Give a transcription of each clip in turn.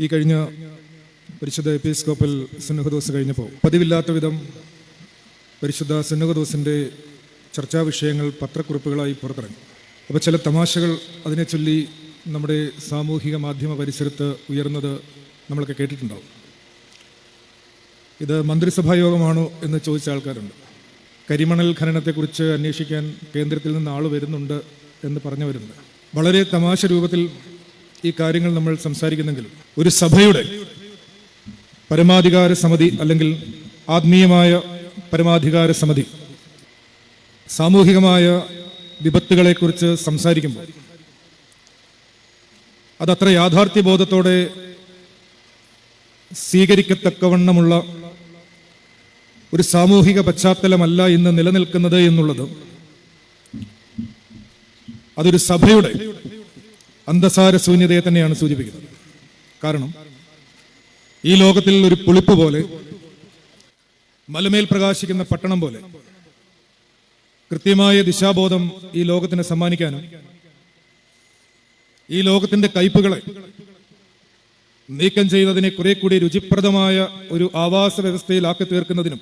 ഈ കഴിഞ്ഞ പരിശുദ്ധ എപ്പിസ്കോപ്പൽ സുന്നഹദോസ് കഴിഞ്ഞപ്പോൾ പതിവില്ലാത്ത വിധം പരിശുദ്ധ സുന്നഹദോസിന്റെ ചർച്ചാ വിഷയങ്ങൾ പത്രക്കുറിപ്പുകളായി പുറത്തിറങ്ങി. അപ്പോൾ ചില തമാശകൾ അതിനെ ചൊല്ലി നമ്മുടെ സാമൂഹിക മാധ്യമ പരിസരത്ത് ഉയർന്നത് നമ്മളൊക്കെ കേട്ടിട്ടുണ്ടാവും. ഇത് മന്ത്രിസഭാ യോഗമാണോ എന്ന് ചോദിച്ച ആൾക്കാരുണ്ട്. കരിമണൽ ഖനനത്തെക്കുറിച്ച് അന്വേഷിക്കാൻ കേന്ദ്രത്തിൽ നിന്ന് ആൾ വരുന്നുണ്ട് എന്ന് പറഞ്ഞവരുണ്ട്. വളരെ തമാശ രൂപത്തിൽ ഈ കാര്യങ്ങൾ നമ്മൾ സംസാരിക്കുന്നെങ്കിലും ഒരു സഭയുടെ പരമാധികാര സമിതി അല്ലെങ്കിൽ ആത്മീയമായ പരമാധികാര സമിതി സാമൂഹികമായ വിപത്തുകളെക്കുറിച്ച് സംസാരിക്കുമ്പോൾ അതത്ര യാഥാർത്ഥ്യബോധത്തോടെ സ്വീകരിക്കത്തക്കവണ്ണമുള്ള ഒരു സാമൂഹിക പശ്ചാത്തലമല്ല ഇന്ന് നിലനിൽക്കുന്നത് എന്നുള്ളത് അതൊരു സഭയുടെ അന്തസാര ശൂന്യതയെ തന്നെയാണ് സൂചിപ്പിക്കുന്നത്. കാരണം ഈ ലോകത്തിൽ ഒരു പുളിപ്പ് പോലെ മലമേൽ പ്രകാശിക്കുന്ന പട്ടണം പോലെ കൃത്യമായ ദിശാബോധം ഈ ലോകത്തിന് സമ്മാനിക്കാനും ഈ ലോകത്തിന്റെ കയ്പുകളെ നീക്കം ചെയ്യുന്നതിനെ കുറെ കൂടി രുചിപ്രദമായ ഒരു ആവാസ വ്യവസ്ഥയിലാക്കി തീർക്കുന്നതിനും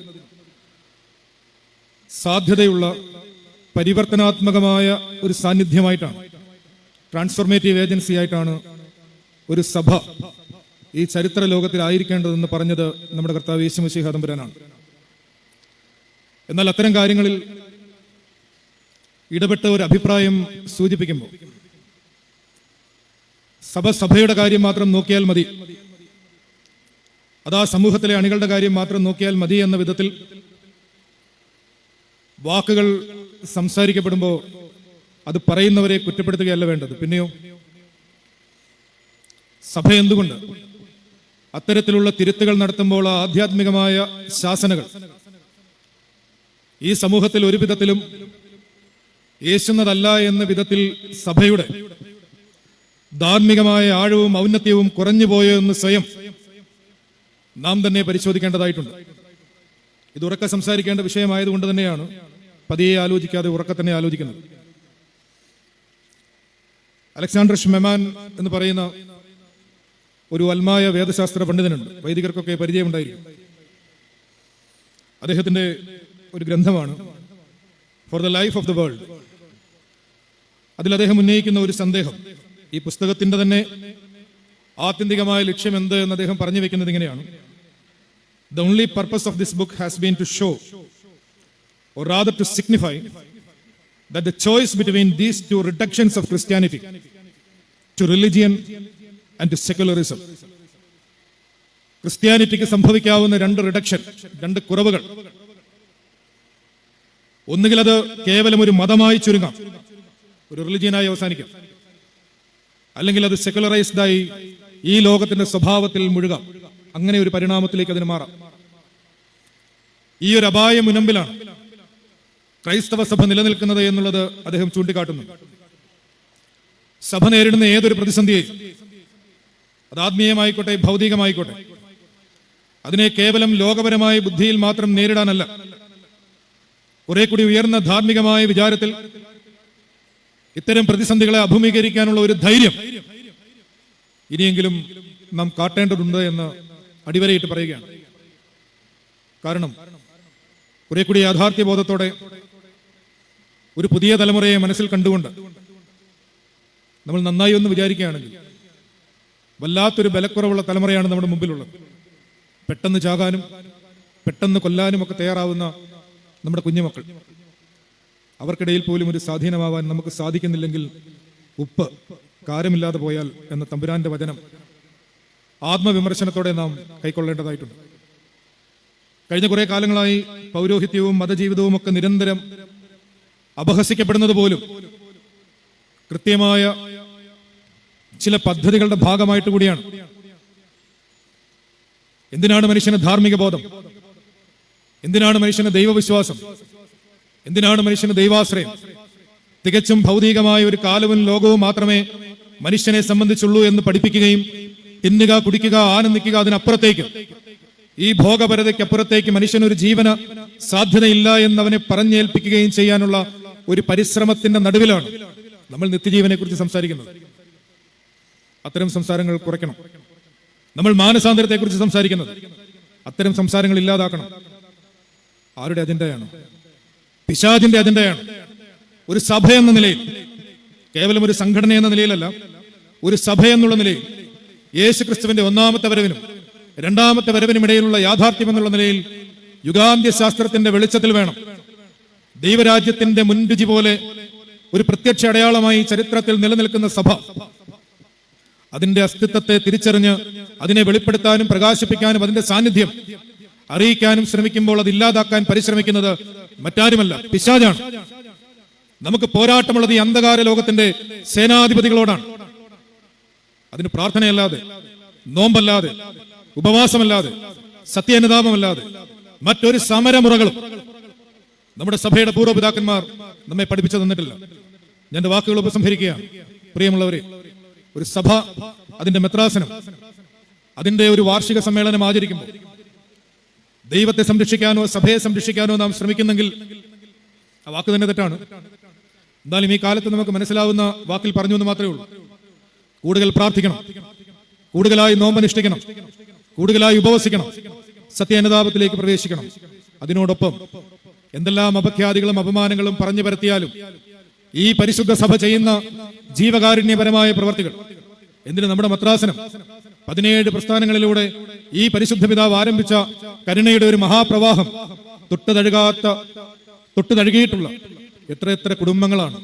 സാധ്യതയുള്ള പരിവർത്തനാത്മകമായ ഒരു സാന്നിധ്യമായിട്ടാണ് ട്രാൻസ്ഫോർമേറ്റീവ് ഏജൻസി ആയിട്ടാണ് ഒരു സഭ ഈ ചരിത്ര ലോകത്തിലായിരിക്കേണ്ടതെന്ന് പറഞ്ഞത് നമ്മുടെ കർത്താവ് യേശുമശി ഹദംബരാനാണ് എന്നാൽ അത്തരം കാര്യങ്ങളിൽ ഇടപെട്ട ഒരു അഭിപ്രായം സൂചിപ്പിക്കുമ്പോൾ സഭ സഭയുടെ കാര്യം മാത്രം നോക്കിയാൽ മതി. അതാ സമൂഹത്തിലെ അണികളുടെ കാര്യം മാത്രം നോക്കിയാൽ മതി എന്ന വിധത്തിൽ വാക്കുകൾ സംസാരിക്കപ്പെടുമ്പോൾ അത് പറയുന്നവരെ കുറ്റപ്പെടുത്തുകയല്ല വേണ്ടത്. പിന്നെയോ? സഭ എന്തുകൊണ്ട്? അത്തരത്തിലുള്ള തിരുത്തുകൾ നടത്തുമ്പോൾ ആധ്യാത്മികമായ ശാസനകൾ. ഈ സമൂഹത്തിൽ ഒരു വിധത്തിലും യേശുന്നതല്ല എന്ന വിധത്തിൽ സഭയുടെ ധാർമ്മികമായ ആഴവും ഔന്നത്യവും കുറഞ്ഞുപോയോ എന്ന് സ്വയം നാം തന്നെ പരിശോധിക്കേണ്ടതായിട്ടുണ്ട്. ഇത് ഉറക്കെ സംസാരിക്കേണ്ട വിഷയമായതുകൊണ്ട് തന്നെയാണ് പതിയെ ആലോചിക്കാതെ ഉറക്കെ തന്നെ ആലോചിക്കുന്നത്. അലക്സാണ്ടർ ഷ്മെമാൻ എന്ന് പറയുന്ന ഒരു വൽമായ വേദശാസ്ത്ര പണ്ഡിതനുണ്ട്. വൈദികർക്കൊക്കെ പരിചയമുണ്ടായിരിക്കും. അദ്ദേഹത്തിന്റെ ഒരു ഗ്രന്ഥമാണ് for the life of the world അതിൽ അദ്ദേഹം ഉന്നയിക്കുന്ന ഒരു സന്ദേഹം ഈ പുസ്തകത്തിന്റെ തന്നെ ആത്യന്തികമായ ലക്ഷ്യം എന്ത് എന്ന് അദ്ദേഹം പറഞ്ഞു വെക്കുന്നത് ഇങ്ങനെയാണ്. The only purpose of this book has been to show or rather to signify that the choice between these two reductions of Christianity to religion and to secularism. ക്രിസ്ത്യാനിറ്റിക്ക് സംഭവിക്കാവുന്ന രണ്ട് റിഡക്ഷൻ രണ്ട് കുറവുകൾ. ഒന്നുകിൽ അത് കേവലം ഒരു മതമായി ചുരുങ്ങാം ഒരു റിലിജിയനായി അവസാനിക്കാം. അല്ലെങ്കിൽ അത് സെക്കുലറൈസ്ഡായി ഈ ലോകത്തിന്റെ സ്വഭാവത്തിൽ മുഴുകാം അങ്ങനെ ഒരു പരിണാമത്തിലേക്ക് അതിന് മാറാം. ഈ ഒരു അപായം മുനമ്പിലാണ് ക്രൈസ്തവ സഭ നിലനിൽക്കുന്നത് എന്നുള്ളത് അദ്ദേഹം ചൂണ്ടിക്കാട്ടുന്നു. സഭ നേരിടുന്ന ഏതൊരു പ്രതിസന്ധിയെ അത് ആത്മീയമായിക്കോട്ടെ ഭൗതികമായിക്കോട്ടെ അതിനെ കേവലം ലോകപരമായ ബുദ്ധിയിൽ മാത്രം നേരിടാനല്ല കുറെ കൂടി ഉയർന്ന ധാർമ്മികമായ വിചാരത്തിൽ ഇത്തരം പ്രതിസന്ധികളെ അഭിമുഖീകരിക്കാനുള്ള ഒരു ധൈര്യം ഇനിയെങ്കിലും നാം കാട്ടേണ്ടതുണ്ട് എന്ന് അടിവരയിട്ട് പറയുകയാണ്. കാരണം കുറെ കൂടി യാഥാർത്ഥ്യബോധത്തോടെ ഒരു പുതിയ തലമുറയെ മനസ്സിൽ കണ്ടുകൊണ്ട് നമ്മൾ നന്നായി ഒന്ന് വിചാരിക്കുകയാണെങ്കിൽ വല്ലാത്തൊരു ബലക്കുറവുള്ള തലമുറയാണ് നമ്മുടെ മുമ്പിലുള്ളത്. പെട്ടെന്ന് ചാകാനും പെട്ടെന്ന് കൊല്ലാനും ഒക്കെ തയ്യാറാവുന്ന നമ്മുടെ കുഞ്ഞുമക്കൾ. അവർക്കിടയിൽ പോലും ഒരു സ്വാധീനമാവാൻ നമുക്ക് സാധിക്കുന്നില്ലെങ്കിൽ ഉപ്പ് കാര്യമില്ലാതെ പോയാൽ എന്ന തമ്പുരാന്റെ വചനം ആത്മവിമർശനത്തോടെ നാം കൈക്കൊള്ളേണ്ടതായിട്ടുണ്ട്. കഴിഞ്ഞ കുറെ കാലങ്ങളായി പൗരോഹിത്യവും മതജീവിതവും ഒക്കെ നിരന്തരം അപഹസിക്കപ്പെടുന്നത് പോലും. കൃത്യമായ ചില പദ്ധതികളുടെ ഭാഗമായിട്ട് കൂടിയാണ്. എന്തിനാണ് മനുഷ്യന് ധാർമ്മിക ബോധം? എന്തിനാണ് മനുഷ്യന് ദൈവവിശ്വാസം? എന്തിനാണ് മനുഷ്യന് ദൈവാശ്രയം? തികച്ചും ഭൗതികമായ ഒരു കാലവും ലോകവും മാത്രമേ മനുഷ്യനെ സംബന്ധിച്ചുള്ളൂ എന്ന് പഠിപ്പിക്കുകയും തിന്നുക കുടിക്കുക ആനന്ദിക്കുക അതിനപ്പുറത്തേക്ക്. ഈ ഭോഗപരതയ്ക്കപ്പുറത്തേക്ക് മനുഷ്യനൊരു ജീവന സാധ്യതയില്ല എന്നവനെ പറഞ്ഞേൽപ്പിക്കുകയും ചെയ്യാനുള്ള ഒരു പരിശ്രമത്തിന്റെ നടുവിലാണ് നമ്മൾ നിത്യജീവനെ കുറിച്ച് സംസാരിക്കുന്നത്. അത്തരം സംസാരങ്ങൾ കുറയ്ക്കണം. നമ്മൾ മാനസാന്തരത്തെക്കുറിച്ച് സംസാരിക്കുന്നത്. അത്തരം സംസാരങ്ങൾ ഇല്ലാതാക്കണം. ആരുടെ അജണ്ടയാണ്? പിശാജിന്റെ അജണ്ടയാണ്. ഒരു സഭ എന്ന നിലയിൽ കേവലം ഒരു സംഘടന എന്ന നിലയിലല്ല ഒരു സഭ എന്നുള്ള നിലയിൽ യേശു ക്രിസ്തുവിന്റെ ഒന്നാമത്തെ വരവിനും രണ്ടാമത്തെ വരവിനും ഇടയിലുള്ള യാഥാർത്ഥ്യം എന്നുള്ള നിലയിൽ യുഗാന്ത്യ ശാസ്ത്രത്തിന്റെ വെളിച്ചത്തിൽ വേണം. ദൈവരാജ്യത്തിന്റെ മുൻരുചി പോലെ ഒരു പ്രത്യക്ഷ അടയാളമായി ചരിത്രത്തിൽ നിലനിൽക്കുന്ന സഭ. അതിന്റെ അസ്തിത്വത്തെ തിരിച്ചറിഞ്ഞ് അതിനെ വെളിപ്പെടുത്താനും പ്രകാശിപ്പിക്കാനും അതിന്റെ സാന്നിധ്യം അറിയിക്കാനും ശ്രമിക്കുമ്പോൾ അത് ഇല്ലാതാക്കാൻ പരിശ്രമിക്കുന്നത് മറ്റാരുമല്ല പിശാജാണ് നമുക്ക് പോരാട്ടമുള്ളത് ഈ അന്ധകാര ലോകത്തിന്റെ സേനാധിപതികളോടാണ്. അതിന് പ്രാർത്ഥനയല്ലാതെ നോമ്പല്ലാതെ ഉപവാസമല്ലാതെ സത്യനുതാപമല്ലാതെ മറ്റൊരു സമരമുറകളും നമ്മുടെ സഭയുടെ പൂർവപിതാക്കന്മാർ നമ്മെ പഠിപ്പിച്ചു തന്നിട്ടില്ല. ഞാൻ വാക്കുകൾ ഉപസംഹരിക്കുകയാണ് പ്രിയമുള്ളവരെ ഒരു സഭ അതിന്റെ മെത്രാസനം അതിന്റെ ഒരു വാർഷിക സമ്മേളനം ആചരിക്കുമ്പോൾ ദൈവത്തെ സംരക്ഷിക്കാനോ സഭയെ സംരക്ഷിക്കാനോ നാം ശ്രമിക്കുന്നെങ്കിൽ ആ വാക്ക് തന്നെ തെറ്റാണ്. എന്നാലും ഈ കാലത്ത് നമുക്ക് മനസ്സിലാവുന്ന വാക്കിൽ പറഞ്ഞു എന്ന് മാത്രമേ ഉള്ളൂ. കൂടുതൽ പ്രാർത്ഥിക്കണം കൂടുതലായി നോമ്പനുഷ്ഠിക്കണം കൂടുതലായി ഉപവസിക്കണം സത്യാനുതാപത്തിലേക്ക് പ്രവേശിക്കണം. അതിനോടൊപ്പം എന്തെല്ലാം അപഖ്യാതികളും അപമാനങ്ങളും പറഞ്ഞു പരത്തിയാലും ഈ പരിശുദ്ധ സഭ ചെയ്യുന്ന ജീവകാരുണ്യപരമായ പ്രവർത്തികൾ എന്തിന് നമ്മുടെ മത്രാസനം പതിനേഴ് പ്രസ്ഥാനങ്ങളിലൂടെ ഈ പരിശുദ്ധ പിതാവ് ആരംഭിച്ച കരുണയുടെ ഒരു മഹാപ്രവാഹം തൊട്ട് തഴുകാത്ത തൊട്ട് തഴുകിയിട്ടുള്ള എത്ര എത്ര കുടുംബങ്ങളാണ്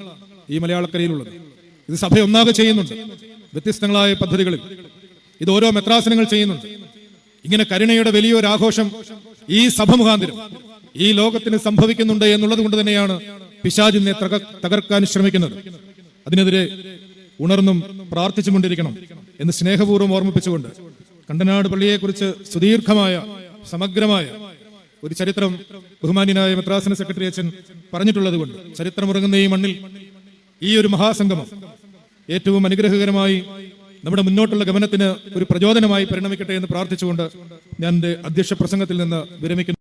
ഈ മലയാളക്കരയിലുള്ളത്. ഇത് സഭ ഒന്നാകെ ചെയ്യുന്നുണ്ട്. വ്യത്യസ്തങ്ങളായ പദ്ധതികളിൽ ഇത് ഓരോ മെത്രാസനങ്ങൾ ചെയ്യുന്നുണ്ട്. ഇങ്ങനെ കരുണയുടെ വലിയൊരു ആഘോഷം ഈ സഭ മുഖാന്തരം ഈ ലോകത്തിന് സംഭവിക്കുന്നുണ്ട് എന്നുള്ളത് കൊണ്ട് തന്നെയാണ് പിശാചിനെ തകർക്കാൻ ശ്രമിക്കുന്നത്. അതിനെതിരെ ഉണർന്നും പ്രാർത്ഥിച്ചുകൊണ്ടിരിക്കണം എന്ന് സ്നേഹപൂർവം ഓർമ്മിപ്പിച്ചുകൊണ്ട് കണ്ടനാട് പള്ളിയെക്കുറിച്ച് സുദീർഘമായ സമഗ്രമായ ഒരു ചരിത്രം ബഹുമാന്യനായ മെത്രാസന സെക്രട്ടറി അച്ഛൻ പറഞ്ഞിട്ടുള്ളത് കൊണ്ട് ചരിത്രമുറങ്ങുന്ന ഈ മണ്ണിൽ ഈ ഒരു മഹാസംഗമം ഏറ്റവും അനുഗ്രഹകരമായി നമ്മുടെ മുന്നോട്ടുള്ള ഗമനത്തിന് ഒരു പ്രചോദനമായി പരിണമിക്കട്ടെ എന്ന് പ്രാർത്ഥിച്ചുകൊണ്ട് ഞാൻ എന്റെ അധ്യക്ഷ പ്രസംഗത്തിൽ നിന്ന് വിരമിക്കുന്നു.